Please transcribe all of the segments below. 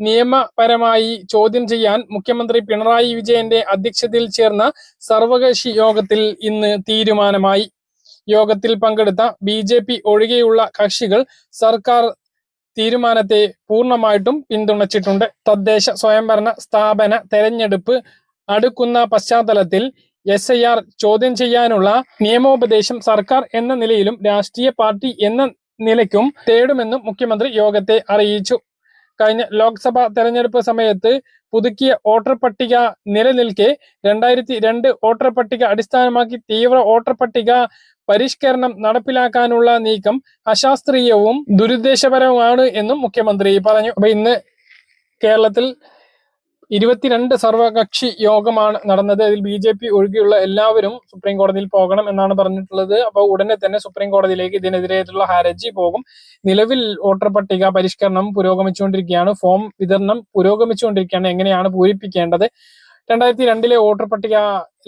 നിയമപരമായി ചോദ്യം ചെയ്യാൻ മുഖ്യമന്ത്രി പിണറായി വിജയന്റെ അധ്യക്ഷതയിൽ ചേർന്ന സർവകക്ഷി യോഗത്തിൽ ഇന്ന് തീരുമാനമായി. യോഗത്തിൽ പങ്കെടുത്ത ബി ജെ പി ഒഴികെയുള്ള കക്ഷികൾ സർക്കാർ തീരുമാനത്തെ പൂർണമായിട്ടും പിന്തുണച്ചിട്ടുണ്ട്. തദ്ദേശ സ്വയംഭരണ സ്ഥാപന തെരഞ്ഞെടുപ്പ് അടുക്കുന്ന പശ്ചാത്തലത്തിൽ എസ് ഐ ആർ ചോദ്യം ചെയ്യാനുള്ള നിയമോപദേശം സർക്കാർ എന്ന നിലയിലും രാഷ്ട്രീയ പാർട്ടി എന്ന നിലയ്ക്കും തേടുമെന്നും മുഖ്യമന്ത്രി യോഗത്തെ അറിയിച്ചു. കഴിഞ്ഞ ലോക്സഭാ തെരഞ്ഞെടുപ്പ് സമയത്ത് പുതുക്കിയ വോട്ടർ പട്ടിക നിലനിൽക്കെ രണ്ടായിരത്തി രണ്ട് വോട്ടർ പട്ടിക അടിസ്ഥാനമാക്കി തീവ്ര വോട്ടർ പട്ടിക പരിഷ്കരണം നടപ്പിലാക്കാനുള്ള നീക്കം അശാസ്ത്രീയവും ദുരുദ്ദേശപരവുമാണ് എന്നും മുഖ്യമന്ത്രി പറഞ്ഞു. അപ്പൊ ഇന്ന് കേരളത്തിൽ ഇരുപത്തിരണ്ട് സർവകക്ഷി യോഗമാണ് നടന്നത്. അതിൽ ബി ജെ പി ഒഴികെയുള്ള എല്ലാവരും സുപ്രീം കോടതിയിൽ പോകണം എന്നാണ് പറഞ്ഞിട്ടുള്ളത്. അപ്പോൾ ഉടനെ തന്നെ സുപ്രീം കോടതിയിലേക്ക് ഇതിനെതിരെയുള്ള ഹർജി പോകും. നിലവിൽ വോട്ടർ പട്ടിക പരിഷ്കരണം പുരോഗമിച്ചുകൊണ്ടിരിക്കുകയാണ്. ഫോം വിതരണം പുരോഗമിച്ചുകൊണ്ടിരിക്കുകയാണ്. എങ്ങനെയാണ് പൂരിപ്പിക്കേണ്ടത്? രണ്ടായിരത്തി രണ്ടിലെ വോട്ടർ പട്ടിക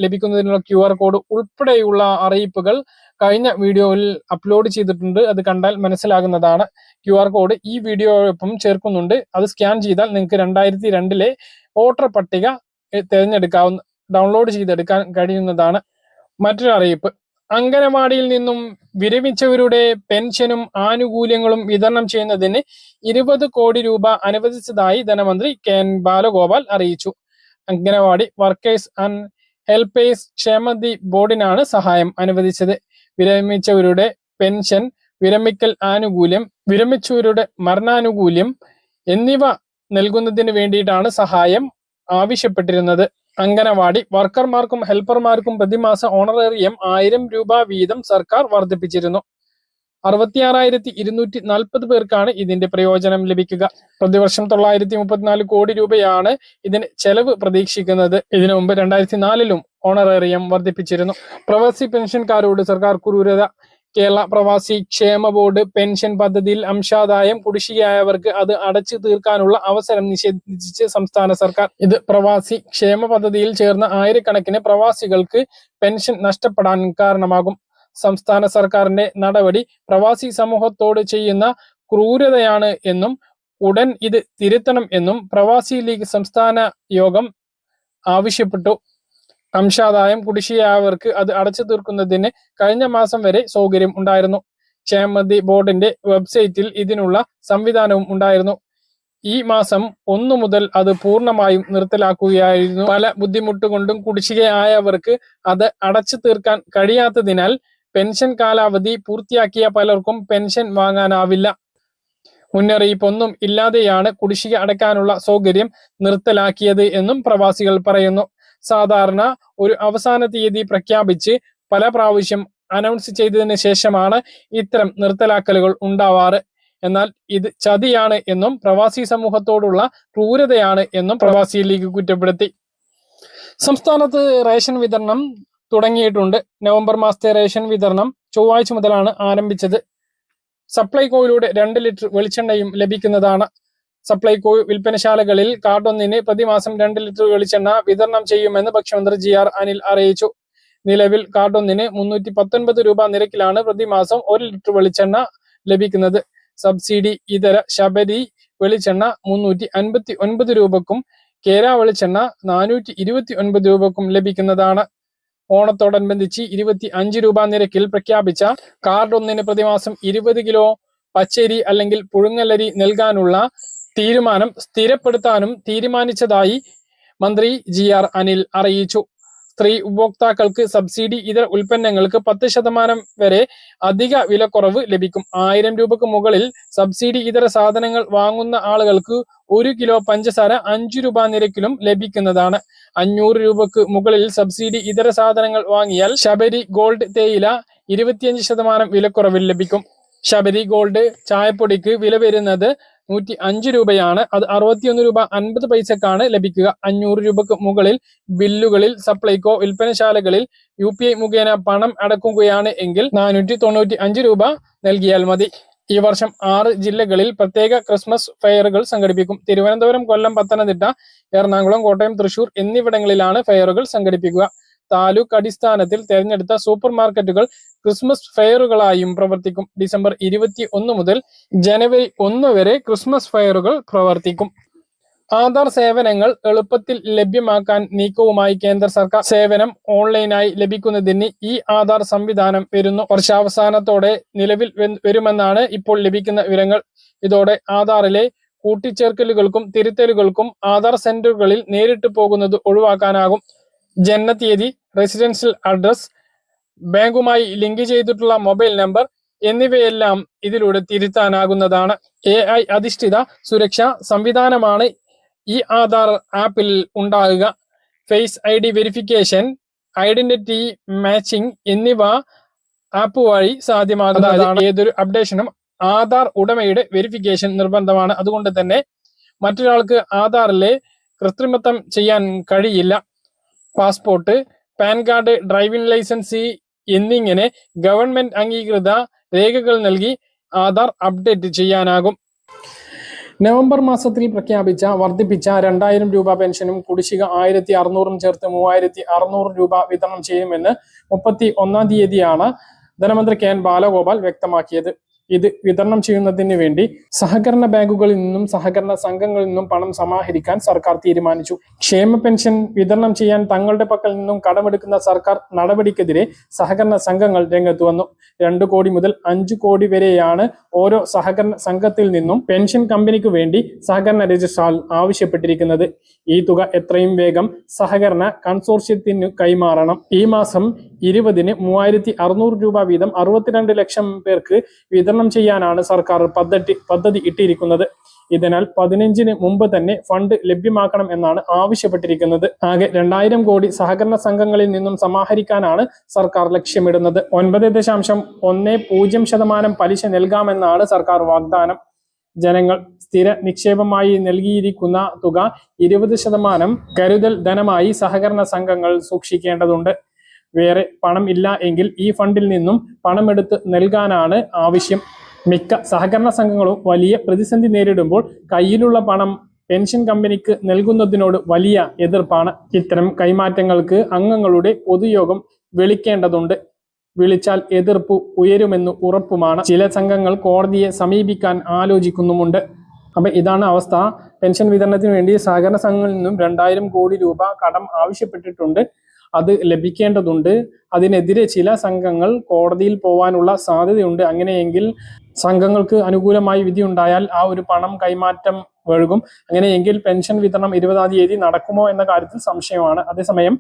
ലഭിക്കുന്നതിനുള്ള ക്യു ആർ കോഡ് ഉൾപ്പെടെയുള്ള അറിയിപ്പുകൾ കഴിഞ്ഞ വീഡിയോയിൽ അപ്ലോഡ് ചെയ്തിട്ടുണ്ട്. അത് കണ്ടാൽ മനസ്സിലാകുന്നതാണ്. ക്യു ആർ കോഡ് ഈ വീഡിയോയൊപ്പം ചേർക്കുന്നുണ്ട്. അത് സ്കാൻ ചെയ്താൽ നിങ്ങൾക്ക് രണ്ടായിരത്തി രണ്ടിലെ വോട്ടർ പട്ടിക തിരഞ്ഞെടുക്കാവുന്ന ഡൗൺലോഡ് ചെയ്തെടുക്കാൻ കഴിയുന്നതാണ് മറ്റൊരു അറിയിപ്പ്. അംഗനവാടിയിൽ നിന്നും വിരമിച്ചവരുടെ പെൻഷനും ആനുകൂല്യങ്ങളും വിതരണം ചെയ്യുന്നതിന് ഇരുപത് കോടി രൂപ അനുവദിച്ചതായി ധനമന്ത്രി കെ എൻ ബാലഗോപാൽ അറിയിച്ചു. അംഗനവാടി വർക്കേഴ്സ് ആൻഡ് ഹെൽപ്പേഴ്സ് ക്ഷേമനിധി ബോർഡിനാണ് സഹായം അനുവദിച്ചത്. വിരമിച്ചവരുടെ പെൻഷൻ വിരമിക്കൽ ആനുകൂല്യം വിരമിച്ചവരുടെ മരണാനുകൂല്യം എന്നിവ നൽകുന്നതിന് വേണ്ടിയിട്ടാണ് സഹായം ആവശ്യപ്പെട്ടിരുന്നത്. അംഗനവാടി വർക്കർമാർക്കും ഹെൽപ്പർമാർക്കും പ്രതിമാസ ഓണറേറിയം ആയിരം രൂപ വീതം സർക്കാർ വർദ്ധിപ്പിച്ചിരുന്നു. അറുപത്തിയാറായിരത്തി ഇരുന്നൂറ്റി നാൽപ്പത് പേർക്കാണ് ഇതിന്റെ പ്രയോജനം ലഭിക്കുക. പ്രതിവർഷം തൊള്ളായിരത്തി മുപ്പത്തിനാല് കോടി രൂപയാണ് ഇതിന് ചെലവ് പ്രതീക്ഷിക്കുന്നത്. ഇതിനു മുമ്പ് രണ്ടായിരത്തി നാലിലും ഓണറേറിയം വർദ്ധിപ്പിച്ചിരുന്നു. പ്രവാസി പെൻഷൻകാരോട് സർക്കാർ ക്രൂരത കേരള പ്രവാസി ക്ഷേമ ബോർഡ് പെൻഷൻ പദ്ധതിയിൽ അംശാദായം കുടിശ്ശികയായവർക്ക് അത് അടച്ചു തീർക്കാനുള്ള അവസരം നിഷേധിച്ച് സംസ്ഥാന സർക്കാർ. ഇത് പ്രവാസി ക്ഷേമ പദ്ധതിയിൽ ചേർന്ന ആയിരക്കണക്കിന് പ്രവാസികൾക്ക് പെൻഷൻ നഷ്ടപ്പെടാൻ കാരണമാകും. സംസ്ഥാന സർക്കാരിന്റെ നടപടി പ്രവാസി സമൂഹത്തോട് ചെയ്യുന്ന ക്രൂരതയാണ് എന്നും ഉടൻ ഇത് തിരുത്തണം എന്നും പ്രവാസി ലീഗ് സംസ്ഥാന യോഗം ആവശ്യപ്പെട്ടു. അംശാദായം കുടിശ്ശികയായവർക്ക് അത് അടച്ചു തീർക്കുന്നതിന് കഴിഞ്ഞ മാസം വരെ സൗകര്യം ഉണ്ടായിരുന്നു. ക്ഷേമനിധി ബോർഡിന്റെ വെബ്സൈറ്റിൽ ഇതിനുള്ള സംവിധാനവും ഉണ്ടായിരുന്നു. ഈ മാസം ഒന്നു മുതൽ അത് പൂർണമായും നിർത്തലാക്കുകയായിരുന്നു. പല ബുദ്ധിമുട്ടുകൊണ്ടും കുടിശ്ശികയായവർക്ക് അത് അടച്ചു തീർക്കാൻ കഴിയാത്തതിനാൽ പെൻഷൻ കാലാവധി പൂർത്തിയാക്കിയ പലർക്കും പെൻഷൻ വാങ്ങാനാവില്ല. മുന്നറിയിപ്പൊന്നും ഇല്ലാതെയാണ് കുടിശ്ശിക അടക്കാനുള്ള സൗകര്യം നിർത്തലാക്കിയത് എന്നും പ്രവാസികൾ പറയുന്നു. സാധാരണ ഒരു അവസാന തീയതി പ്രഖ്യാപിച്ച് പല പ്രാവശ്യം അനൗൺസ് ചെയ്തതിന് ശേഷമാണ് ഇത്തരം നിർത്തലാക്കലുകൾ ഉണ്ടാവാറ്. എന്നാൽ ഇത് ചതിയാണ് എന്നും പ്രവാസി സമൂഹത്തോടുള്ള ക്രൂരതയാണ് എന്നും പ്രവാസി ലീഗ് കുറ്റപ്പെടുത്തി. സംസ്ഥാനത്ത് റേഷൻ വിതരണം തുടങ്ങിയിട്ടുണ്ട്. നവംബർ മാസത്തെ റേഷൻ വിതരണം ചൊവ്വാഴ്ച മുതലാണ് ആരംഭിച്ചത്. സപ്ലൈകോയിലൂടെ രണ്ട് ലിറ്റർ വെളിച്ചെണ്ണയും ലഭിക്കുന്നതാണ്. സപ്ലൈകോ വിൽപ്പനശാലകളിൽ കാർഡൊന്നിന് പ്രതിമാസം രണ്ട് ലിറ്റർ വെളിച്ചെണ്ണ വിതരണം ചെയ്യുമെന്ന് ഭക്ഷ്യമന്ത്രി ജി ആർ അനിൽ അറിയിച്ചു. നിലവിൽ കാർഡൊന്നിന് മുന്നൂറ്റി പത്തൊൻപത് രൂപ നിരക്കിലാണ് പ്രതിമാസം ഒരു ലിറ്റർ വെളിച്ചെണ്ണ ലഭിക്കുന്നത്. സബ്സിഡി ഇതര ശബരി വെളിച്ചെണ്ണ മുന്നൂറ്റി അൻപത്തി ഒൻപത് രൂപക്കും കേര വെളിച്ചെണ്ണ നാനൂറ്റി ഇരുപത്തി ഒൻപത് രൂപക്കും ലഭിക്കുന്നതാണ്. ഓണത്തോടനുബന്ധിച്ച് ഇരുപത്തി അഞ്ച് രൂപ നിരക്കിൽ പ്രഖ്യാപിച്ച കാർഡ് ഒന്നിന് പ്രതിമാസം ഇരുപത് കിലോ പച്ചരി അല്ലെങ്കിൽ പുഴുങ്ങലരി നൽകാനുള്ള തീരുമാനം സ്ഥിരപ്പെടുത്താനും തീരുമാനിച്ചതായി മന്ത്രി ജി ആർ അനിൽ അറിയിച്ചു. സ്ത്രീ ഉപഭോക്താക്കൾക്ക് സബ്സിഡി ഇതര ഉൽപ്പന്നങ്ങൾക്ക് പത്ത് ശതമാനം വരെ അധിക വിലക്കുറവ് ലഭിക്കും. ആയിരം രൂപക്ക് മുകളിൽ സബ്സിഡി ഇതര സാധനങ്ങൾ വാങ്ങുന്ന ആളുകൾക്ക് ഒരു കിലോ പഞ്ചസാര അഞ്ചു രൂപ നിരക്കിലും ലഭിക്കുന്നതാണ്. അഞ്ഞൂറ് രൂപക്ക് മുകളിൽ സബ്സിഡി ഇതര സാധനങ്ങൾ വാങ്ങിയാൽ ശബരി ഗോൾഡ് തേയില ഇരുപത്തിയഞ്ച് ശതമാനം വിലക്കുറവിൽ ലഭിക്കും. ശബരി ഗോൾഡ് ചായപ്പൊടിക്ക് വില വരുന്നത് നൂറ്റി അഞ്ച് രൂപയാണ്. അത് അറുപത്തിയൊന്ന് രൂപ അൻപത് പൈസക്കാണ് ലഭിക്കുക. അഞ്ഞൂറ് രൂപക്ക് മുകളിൽ ബില്ലുകളിൽ സപ്ലൈകോ വിൽപ്പനശാലകളിൽ യു പി ഐ മുഖേന പണം അടക്കുകയാണ് എങ്കിൽ നാനൂറ്റി തൊണ്ണൂറ്റി അഞ്ച് രൂപ നൽകിയാൽ മതി. ഈ വർഷം ആറ് ജില്ലകളിൽ പ്രത്യേക ക്രിസ്മസ് ഫെയറുകൾ സംഘടിപ്പിക്കും. തിരുവനന്തപുരം കൊല്ലം പത്തനംതിട്ട എറണാകുളം കോട്ടയം തൃശൂർ എന്നിവിടങ്ങളിലാണ് ഫെയറുകൾ സംഘടിപ്പിക്കുക. താലൂക്ക് അടിസ്ഥാനത്തിൽ തെരഞ്ഞെടുത്ത സൂപ്പർ മാർക്കറ്റുകൾ ക്രിസ്മസ് ഫെയറുകളായും പ്രവർത്തിക്കും. ഡിസംബർ ഇരുപത്തി ഒന്ന് മുതൽ ജനുവരി ഒന്ന് വരെ ക്രിസ്മസ് ഫെയറുകൾ പ്രവർത്തിക്കും. ആധാർ സേവനങ്ങൾ എളുപ്പത്തിൽ ലഭ്യമാക്കാൻ നീക്കവുമായി കേന്ദ്ര സർക്കാർ സേവനം ഓൺലൈനായി ലഭിക്കുന്നതിന് ഈ ആധാർ സംവിധാനം വരുന്നു. വർഷാവസാനത്തോടെ നിലവിൽ വരുമെന്നാണ് ഇപ്പോൾ ലഭിക്കുന്ന വിവരങ്ങൾ. ഇതോടെ ആധാറിലെ കൂട്ടിച്ചേർക്കലുകൾക്കും തിരുത്തലുകൾക്കും ആധാർ സെന്ററുകളിൽ നേരിട്ട് പോകുന്നത് ഒഴിവാക്കാനാകും. ജനനത്തീയതി റെസിഡൻഷ്യൽ അഡ്രസ് ബാങ്കുമായി ലിങ്ക് ചെയ്തിട്ടുള്ള മൊബൈൽ നമ്പർ എന്നിവയെല്ലാം ഇതിലൂടെ തിരുത്താനാകുന്നതാണ്. എ ഐ അധിഷ്ഠിത സുരക്ഷാ സംവിധാനമാണ് ഈ ആധാർ ആപ്പിൽ ഉണ്ടാകുക. Face I D verification identity matching എന്നിവ ആപ്പ് വഴി സാധ്യമാകുന്നതാണ്. ഏതൊരു അപ്ഡേഷനും ആധാർ ഉടമയുടെ വെരിഫിക്കേഷൻ നിർബന്ധമാണ്. അതുകൊണ്ട് തന്നെ മറ്റൊരാൾക്ക് ആധാറിലെ കൃത്രിമത്വം ചെയ്യാൻ കഴിയില്ല. Passport PAN card driving licence എന്നിങ്ങനെ ഗവൺമെന്റ് അംഗീകൃത രേഖകൾ നൽകി ആധാർ അപ്ഡേറ്റ് ചെയ്യാനാകും. നവംബർ മാസത്തിൽ പ്രഖ്യാപിച്ച വർദ്ധിപ്പിച്ച രണ്ടായിരം രൂപ പെൻഷനും കുടിശ്ശിക ആയിരത്തി അറുന്നൂറും ചേർത്ത് മൂവായിരത്തി അറുന്നൂറ് രൂപ വിതരണം ചെയ്യുമെന്ന് മുപ്പത്തി ഒന്നാം തീയതിയാണ് ധനമന്ത്രി കെ എൻ ബാലഗോപാൽ വ്യക്തമാക്കിയത്. ഇത് വിതരണം ചെയ്യുന്നതിന് വേണ്ടി സഹകരണ ബാങ്കുകളിൽ നിന്നും സഹകരണ സംഘങ്ങളിൽ നിന്നും പണം സമാഹരിക്കാൻ സർക്കാർ തീരുമാനിച്ചു. ക്ഷേമ പെൻഷൻ വിതരണം ചെയ്യാൻ തങ്ങളുടെ പക്കൽ നിന്നും കടമെടുക്കുന്ന സർക്കാർ നടപടിക്കെതിരെ സഹകരണ സംഘങ്ങൾ രംഗത്ത് വന്നു. രണ്ടു കോടി മുതൽ അഞ്ചു കോടി വരെയാണ് ഓരോ സഹകരണ സംഘത്തിൽ നിന്നും പെൻഷൻ കമ്പനിക്ക് വേണ്ടി സഹകരണ രജിസ്ട്രാർ ആവശ്യപ്പെട്ടിരിക്കുന്നത്. ഈ തുക എത്രയും വേഗം സഹകരണ കൺസോർഷ്യത്തിന് കൈമാറണം. ഈ മാസം ഇരുപതിന് മൂവായിരത്തി അറുന്നൂറ് രൂപ വീതം അറുപത്തിരണ്ട് ലക്ഷം പേർക്ക് വിതരണം ചെയ്യാനാണ് സർക്കാർ പദ്ധതി പദ്ധതി ഇട്ടിരിക്കുന്നത്. ഇതിനാൽ പതിനഞ്ചിന് മുമ്പ് തന്നെ ഫണ്ട് ലഭ്യമാക്കണം എന്നാണ് ആവശ്യപ്പെട്ടിരിക്കുന്നത്. ആകെ രണ്ടായിരം കോടി സഹകരണ സംഘങ്ങളിൽ നിന്നും സമാഹരിക്കാനാണ് സർക്കാർ ലക്ഷ്യമിടുന്നത്. ഒൻപത് ദശാംശം ഒന്ന് പൂജ്യം ശതമാനം പലിശ നൽകാമെന്നാണ് സർക്കാർ വാഗ്ദാനം. ജനങ്ങൾ സ്ഥിര നിക്ഷേപമായി നൽകിയിരിക്കുന്ന തുക ഇരുപത് ശതമാനം കരുതൽ ധനമായി സഹകരണ സംഘങ്ങൾ സൂക്ഷിക്കേണ്ടതുണ്ട്. വേറെ പണം ഇല്ല എങ്കിൽ ഈ ഫണ്ടിൽ നിന്നും പണമെടുത്ത് നൽകാനാണ് ആവശ്യം. മിക്ക സഹകരണ സംഘങ്ങളും വലിയ പ്രതിസന്ധി നേരിടുമ്പോൾ കയ്യിലുള്ള പണം പെൻഷൻ കമ്പനിക്ക് നൽകുന്നതിനോട് വലിയ എതിർപ്പാണ്. ഇത്തരം കൈമാറ്റങ്ങൾക്ക് അംഗങ്ങളുടെ പൊതുയോഗം വിളിക്കേണ്ടതുണ്ട്. വിളിച്ചാൽ എതിർപ്പ് ഉയരുമെന്ന് ഉറപ്പുമാണ്. ചില സംഘങ്ങൾ കോടതിയെ സമീപിക്കാൻ ആലോചിക്കുന്നുമുണ്ട്. അപ്പൊ ഇതാണ് അവസ്ഥ. പെൻഷൻ വിതരണത്തിന് വേണ്ടി സഹകരണ സംഘങ്ങളിൽ നിന്നും രണ്ടായിരം കോടി രൂപ കടം ആവശ്യപ്പെട്ടിട്ടുണ്ട്. അത് ലഭിക്കേണ്ടതുണ്ട്. അതിനെതിരെ ചില സംഘങ്ങൾ കോടതിയിൽ പോവാനുള്ള സാധ്യതയുണ്ട്. അങ്ങനെയെങ്കിൽ സംഘങ്ങൾക്ക് അനുകൂലമായി വിധി ഉണ്ടായാൽ ആ ഒരു പണം കൈമാറ്റം വഴുകും. അങ്ങനെയെങ്കിൽ പെൻഷൻ വിതരണം ഇരുപതാം തീയതി നടക്കുമോ എന്ന കാര്യത്തിൽ സംശയമാണ്. അതേസമയം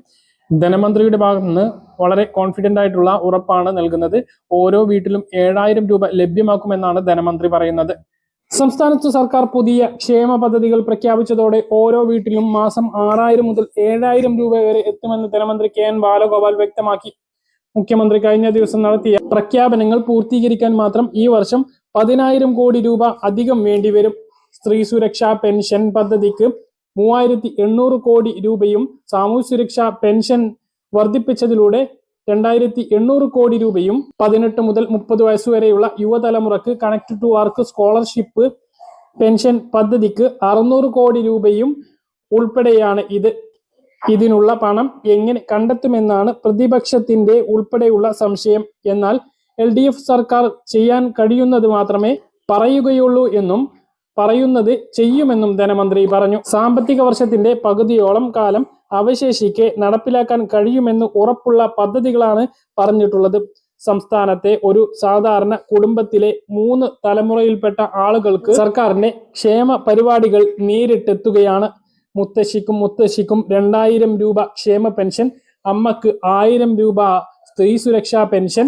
ധനമന്ത്രിയുടെ ഭാഗത്ത് നിന്ന് വളരെ കോൺഫിഡന്റ് ആയിട്ടുള്ള ഉറപ്പാണ് നൽകുന്നത്. ഓരോ വീട്ടിലും ഏഴായിരം രൂപ ലഭ്യമാക്കുമെന്നാണ് ധനമന്ത്രി പറയുന്നത്. സംസ്ഥാനത്ത് സർക്കാർ പുതിയ ക്ഷേമ പദ്ധതികൾ പ്രഖ്യാപിച്ചതോടെ ഓരോ വീട്ടിലും മാസം ആറായിരം മുതൽ ഏഴായിരം രൂപ വരെ എത്തുമെന്ന് ധനമന്ത്രി കെ എൻ ബാലഗോപാൽ വ്യക്തമാക്കി. മുഖ്യമന്ത്രി കഴിഞ്ഞ ദിവസം നടത്തിയ പ്രഖ്യാപനങ്ങൾ പൂർത്തീകരിക്കാൻ മാത്രം ഈ വർഷം പതിനായിരം കോടി രൂപ അധികം വേണ്ടിവരും സ്ത്രീ സുരക്ഷാ പെൻഷൻ പദ്ധതിക്ക് മൂവായിരത്തി കോടി രൂപയും സാമൂഹ്യ സുരക്ഷാ പെൻഷൻ വർദ്ധിപ്പിച്ചതിലൂടെ രണ്ടായിരത്തി എണ്ണൂറ് കോടി രൂപയും പതിനെട്ട് മുതൽ മുപ്പത് വയസ്സുവരെയുള്ള യുവതലമുറക്ക് connect to work scholarship pension പദ്ധതിക്ക് അറുന്നൂറ് കോടി രൂപയും ഉൾപ്പെടെയാണ് ഇത്. ഇതിനുള്ള പണം എങ്ങനെ കണ്ടെത്തുമെന്നാണ് പ്രതിപക്ഷത്തിന്റെ ഉൾപ്പെടെയുള്ള സംശയം. എന്നാൽ എൽ സർക്കാർ ചെയ്യാൻ കഴിയുന്നത് മാത്രമേ പറയുകയുള്ളൂ എന്നും പറയുന്നത് ചെയ്യുമെന്നും ധനമന്ത്രി പറഞ്ഞു. സാമ്പത്തിക വർഷത്തിന്റെ പകുതിയോളം കാലം അവശേഷിക്കെ നടപ്പിലാക്കാൻ കഴിയുമെന്ന് ഉറപ്പുള്ള പദ്ധതികളാണ് പറഞ്ഞിട്ടുള്ളത്. സംസ്ഥാനത്തെ ഒരു സാധാരണ കുടുംബത്തിലെ മൂന്ന് തലമുറയിൽപ്പെട്ട ആളുകൾക്ക് സർക്കാരിന്റെ ക്ഷേമ പരിപാടികൾ നേരിട്ടെത്തുകയാണ്. മുത്തശ്ശിക്കും മുത്തശ്ശിക്കും രണ്ടായിരം രൂപ ക്ഷേമ പെൻഷൻ അമ്മയ്ക്ക് ആയിരം രൂപ സ്ത്രീ സുരക്ഷാ പെൻഷൻ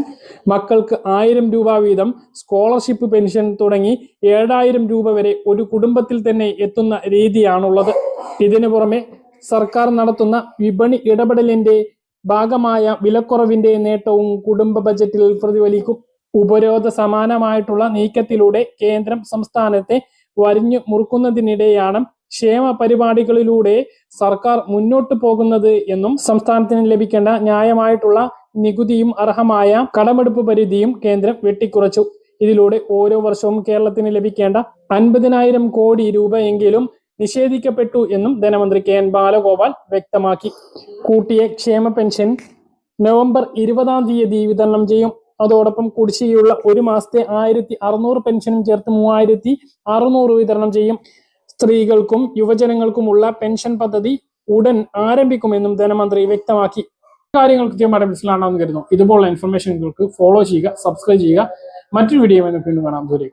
മക്കൾക്ക് ആയിരം രൂപ വീതം സ്കോളർഷിപ്പ് പെൻഷൻ തുടങ്ങി ഏഴായിരം രൂപ വരെ ഒരു കുടുംബത്തിൽ തന്നെ എത്തുന്ന രീതിയാണുള്ളത്. ഇതിനു പുറമെ സർക്കാർ നടത്തുന്ന വിപണി ഇടപെടലിന്റെ ഭാഗമായ വിലക്കുറവിന്റെ നേട്ടവും കുടുംബ ബജറ്റിൽ പ്രതിഫലിക്കും. ഉപരോധ സമാനമായിട്ടുള്ള നീക്കത്തിലൂടെ കേന്ദ്രം സംസ്ഥാനത്തെ വരിഞ്ഞു മുറുക്കുന്നതിനിടെയാണ് ക്ഷേമ പരിപാടികളിലൂടെ സർക്കാർ മുന്നോട്ട് പോകുന്നത് എന്നും സംസ്ഥാനത്തിന് ലഭിക്കേണ്ട ന്യായമായിട്ടുള്ള നികുതിയും അർഹമായ കടമെടുപ്പ് പരിധിയും കേന്ദ്രം വെട്ടിക്കുറച്ചു. ഇതിലൂടെ ഓരോ വർഷവും കേരളത്തിന് ലഭിക്കേണ്ട അൻപതിനായിരം കോടി രൂപയെങ്കിലും നിഷേധിക്കപ്പെട്ടു എന്നും ധനമന്ത്രി കെ എൻ ബാലഗോപാൽ വ്യക്തമാക്കി. കൂട്ടിയ ക്ഷേമ പെൻഷൻ നവംബർ ഇരുപതാം തീയതി വിതരണം ചെയ്യും. അതോടൊപ്പം കുടിശ്ശികയുള്ള ഒരു മാസത്തെ ആയിരത്തി അറുന്നൂറ് പെൻഷനും ചേർത്ത് മൂവായിരത്തി അറുന്നൂറ് വിതരണം ചെയ്യും. സ്ത്രീകൾക്കും യുവജനങ്ങൾക്കുമുള്ള പെൻഷൻ പദ്ധതി ഉടൻ ആരംഭിക്കുമെന്നും ധനമന്ത്രി വ്യക്തമാക്കി. കാര്യങ്ങൾ കൃത്യമായിട്ട് മനസ്സിലാണെന്ന് കരുതുന്നു. ഇതുപോലുള്ള ഇൻഫർമേഷനുകൾക്ക് ഫോളോ ചെയ്യുക സബ്സ്ക്രൈബ് ചെയ്യുക. മറ്റൊരു വീഡിയോ വീണ്ടും കാണാം. ദൂരെ